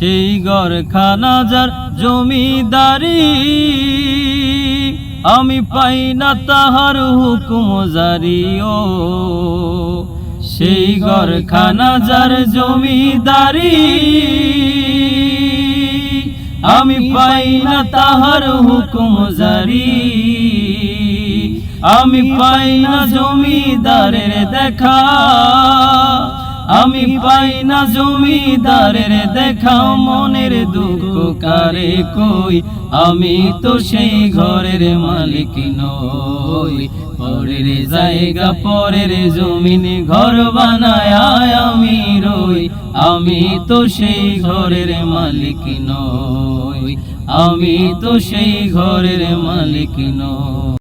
সেই ঘর খানা যার জমিদারি আমি পাই না তাহার হুকুম জারিও। সেই ঘর খানা যার জমিদারি আমি পাই না তাহার হুকুম জারি। আমি পাই না জমিদারের দেখা। আমি পাই না জমিদারের দেখা মনের দুঃখ কারে কই? আমি তো সেই ঘরের মালিক নই। পরের জায়গা, পরের জমিন, ঘর বানায় আমি রই। আমি তো সেই ঘরের মালিক নই। আমি তো সেই ঘরের মালিক নই।